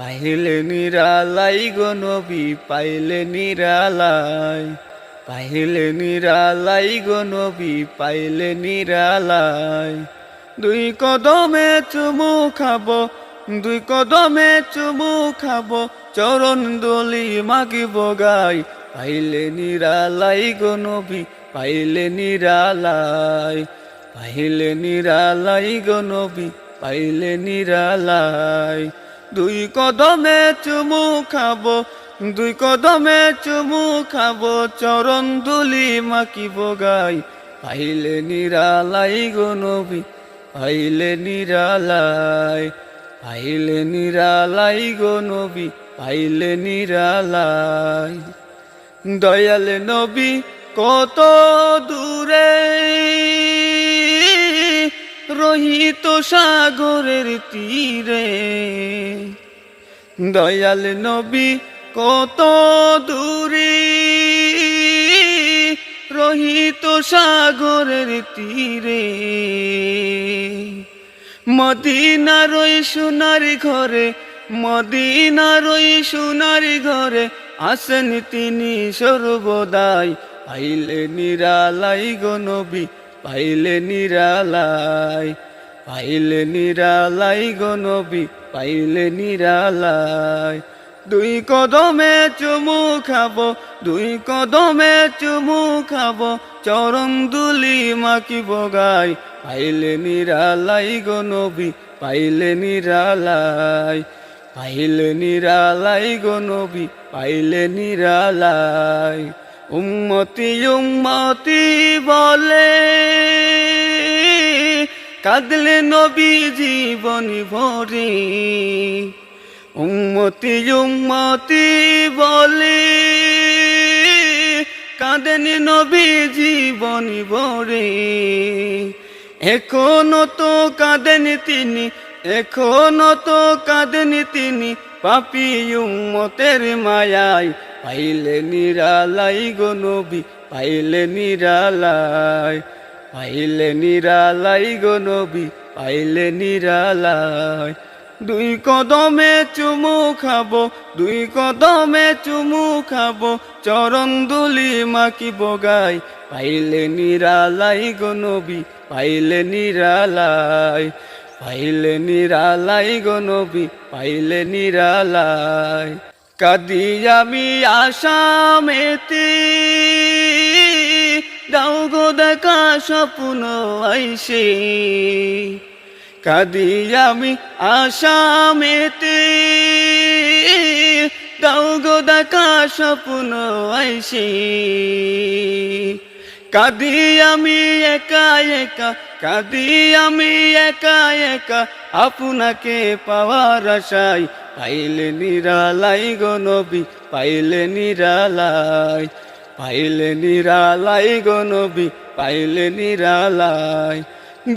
পাইলে নিরালাই গো নবী, পাইলে নিরালাই। পাইলে নিরালাই গো নবী, পাইলে নিরালাই। দুই কদমে চুমু খাব, দুই কদমে চুমু খাব, চরণ দলি মাগিব গাই। পাইলে নিরালাই গো নবী, পাইলে নিরালাই। পাইলে নিরালাই গো নবী, পাইলে নিরালাই। দুই কদমে চুমু খাব, দুই কদমে চুমু খাব, চরণ দুলি মাকিব গাই। পাইলে নিরালাই গো নবী, পাইলে নিরালাই পাইলে নিরালাই গো নবী, পাইলে নিরালাই। দয়াল নবী, কত দূরে রহিত সাগরের তীরে। দয়াল নবী কত দূরে, রহিত সাগরের তীরে। মদিনার ওই সোনার ঘরে মদিনার ওই সোনার ঘরে আসেন তিনি সর্বদাই। পাইলে নিরালাই গো নবী পাইলে নিরালাই পাইলে নিরালাই গো নবী, পাইলে নিরালাই। দুই কদমে চুমু খাব, দুই কদমে চুমু খাব, চরণ দুলি মাকিব গাই। পাইলে নিরালাই গো নবী, পাইলে নিরালাই পাইলে নিরালাই গো নবী, পাইলে নিরালাই। উম্মতি উম্মতি বলে, কাঁদলে নবী জীবনী ভরে। উম্মতি উম্মতি বলে, কাঁদেনি নবী জীবনী ভরে। এখনও তো কাঁদেনি তিনি, এখনও তো কাঁদেনি তিনি, পাপি উম্মতের মায়ায় পাইলে নিরালাই গো নবী, পাইলে নিরালাই। পাইলে নিরালাই গো নবী, পাইলে নিরালাই। দুই কদমে চুমু খাব, দুই কদমে চুমু খাব, চরণ দুলি মাকিব গাই। পাইলে নিরালাই গো নবী, পাইলে নিরালাই। পাইলে নিরালাই গো নবী, পাইলে নিরালাই। কাদি আমি আসামেতে। দাও গো দেখা স্বপ্ন আইসে। কাদি আমি আসামেতে। দাও গো দেখা স্বপ্ন আইসে। কাদি আমি একা একা, কাদি আমি একা একা, আপনাকে পাওয়ার আশায়। পাইলে নিরালাই গো নবী, পাইলে নিরালাই পাইলে নিরালাই গো নবী, পাইলে নিরালাই।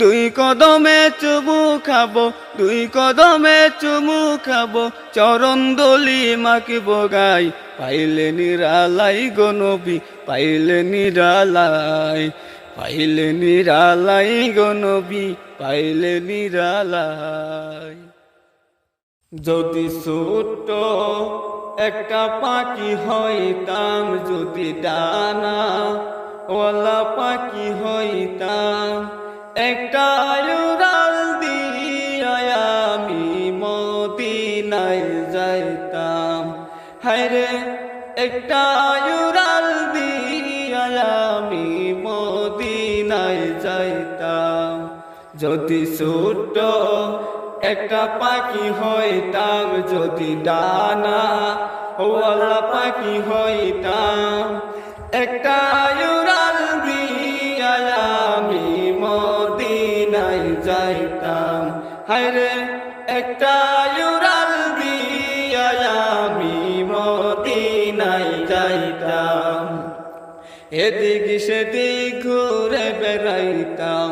দুই কদমে চুমু খাব, দুই কদমে চুমু খাব, চরণ দলি মাকিব গাই। পাইলে নিরালাই গো নবী, পাইলে নিরালাই পাইলে নিরালাই গো নবী, পাইলে নিরালাই। যদি ছোট্ট একটা পাখি হইতাম, যদি ডানা ওলা পাখি হইতাম, একটা উড়াল একটা উড়াল মদিনায় যাইতাম। যদি ছোট্ট একটা পাখি হইতাম, যদি ডানা ওয়ালা পাখি হইতাম। একটা উড়াল দিয়া আমি মদিনায় যাইতাম। হায়রে এদিক ঘুরে বেড়াইতাম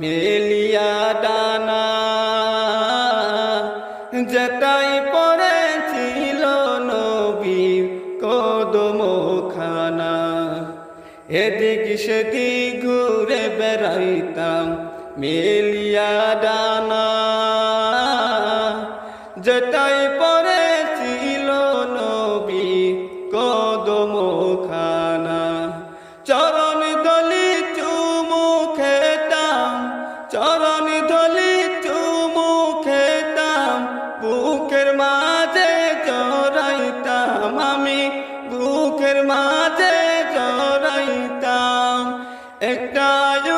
মেলিয়া ডানা। যেটাই পড়েছিল নবী কদম খানা এদিক সেদিক ঘুরে বেড়াইতাম, মেলিয়া ডানা। যেটাই পড়ে ভিতরে ছিল নবী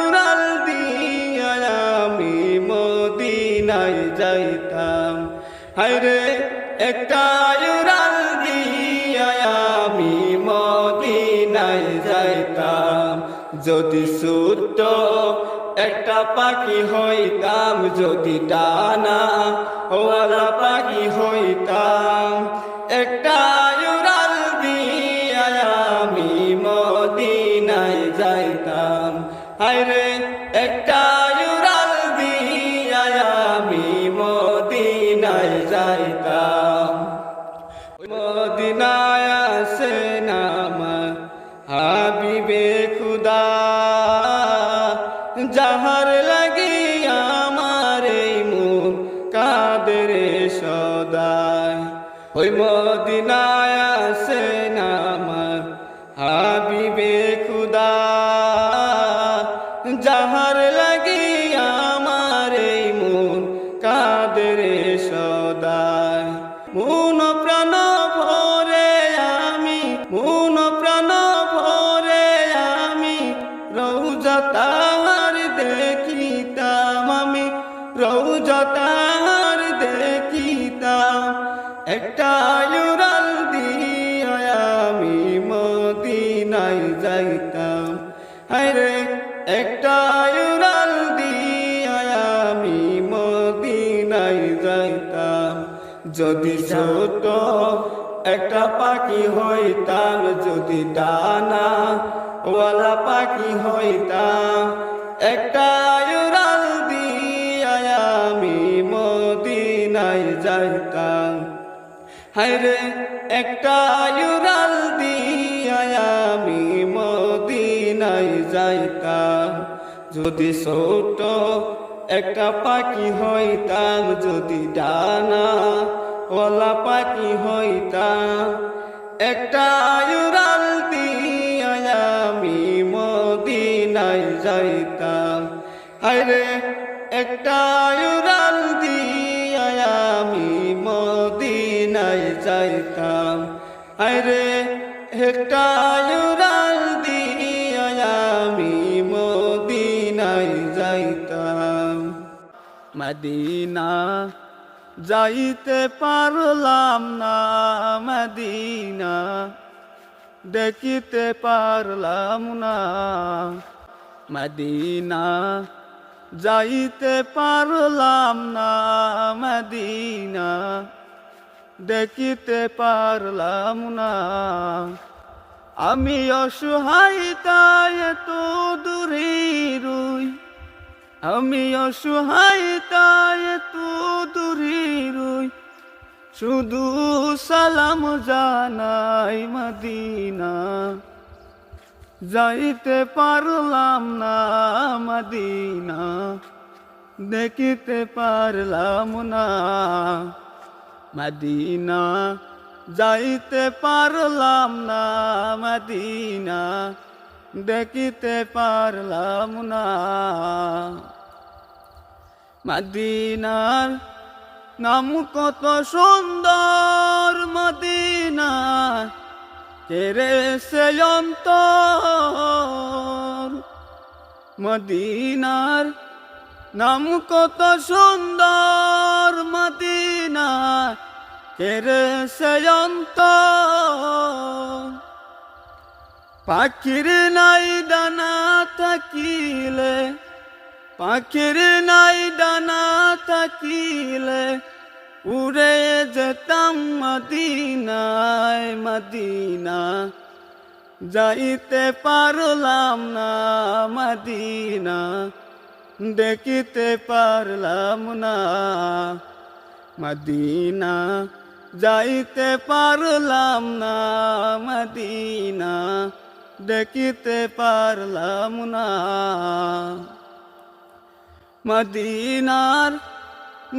উড়াল দিয়া আমি মদিনায় যাইতাম। হায়রে, একটা উড়াল দিয়া আমি মদিনায় যাইতাম। যদি সুট একটা পাখি হইতাম, যদি ডানা ওয়ালা পাখি হইতাম, একটা যাহার লাগি আমার এই মুখ কাদের সদায় ওই মদিনায় যদি ছোট একটা পাখি হইতাম যদি ডানা, ওয়ালা পাখি হইতাম একটা উড়াল দিয়া আমি মদিনায় যাইতাম। হায়রে একটা উড়াল দিয়া আমি মদিনায় যাইতাম। যদি ছোট একটা পাখি হইতাম যদি ডানা ওলা পাখি হইতাম একটা দিয়া আমি মদিনায় যাইতাম। হায়রে একটা দিয়া আমি মদিনায় যাইতাম। হায়রে একটা উড়াল মদিনা যাইতে পারলাম না মদিনা, দেখিতে পারলাম না মদিনা, যাইতে পারলাম না মদিনা, দেখিতে পারলাম না। আমি অসহায় তাই তো দূরে রই আমি অসহায়, তাই তো দূরে রই। শুধু সালাম জানাই মদিনা। যাইতে পারলাম না মদিনা। দেখিতে পারলাম না মদিনা। যাইতে পারলাম না মদিনা। দেখিতে পারলাম না। মদিনার নাম কত সুন্দর মদিনা কেরে সে অন্তর? মদিনার নাম কত সুন্দর মদিনা কেরে সে অন্তর? পাখির নাই ডানা থাকিলে, পাখির নাই ডানা থাকিলে উড়ে যেতাম মদিনায়, মদিনা। যাইতে পারলাম না মদিনা, দেখিতে পারলাম না মদিনা। যাইতে পারলাম না মদিনা। দেখিতে পারলাম না। মদিনার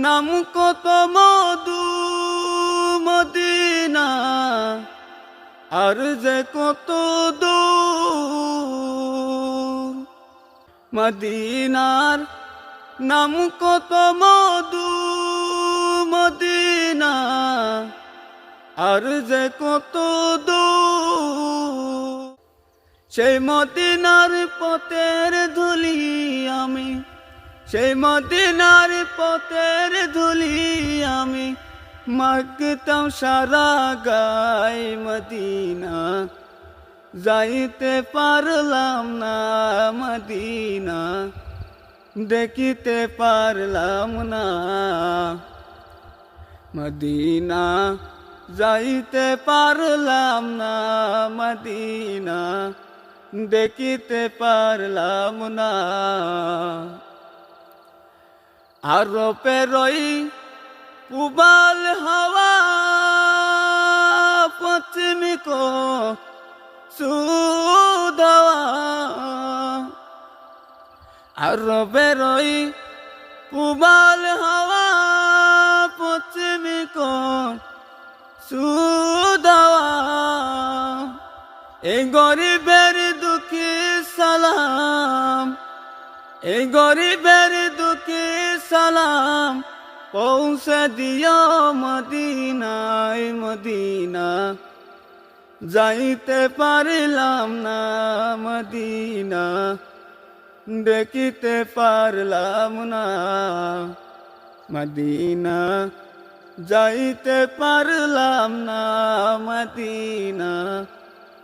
নাম কত মধু, মদিনা, আর যে কত দূর। মদিনার নাম কত মধু, মদিনা, আর যে কত দূর। সেই মদিনার পথের ধুলি আমি, সেই মদিনার পথের ধুলি আমি, মাগতাম সারা গাই মদিনা। যাইতে পারলাম না মদিনা, দেখিতে পারলাম না মদিনা। যাইতে পারলাম না মদিনা। দেখিতে পারলাম না। আরও পেরই পুবাল হাওয়া, পশ্চিমিক সুদওয়া। আরও বেরই পুবাল হাওয়া, পশ্চিমিক সুদওয়া। এই গরিবের সালাম। এই গরিবের দুঃখী সালাম। পৌঁছে দিও মদিনায়, মদিনা। যাইতে পারলাম না মদিনা। দেখিতে পারলাম না মদিনা। যাইতে পারলাম না মদিনা।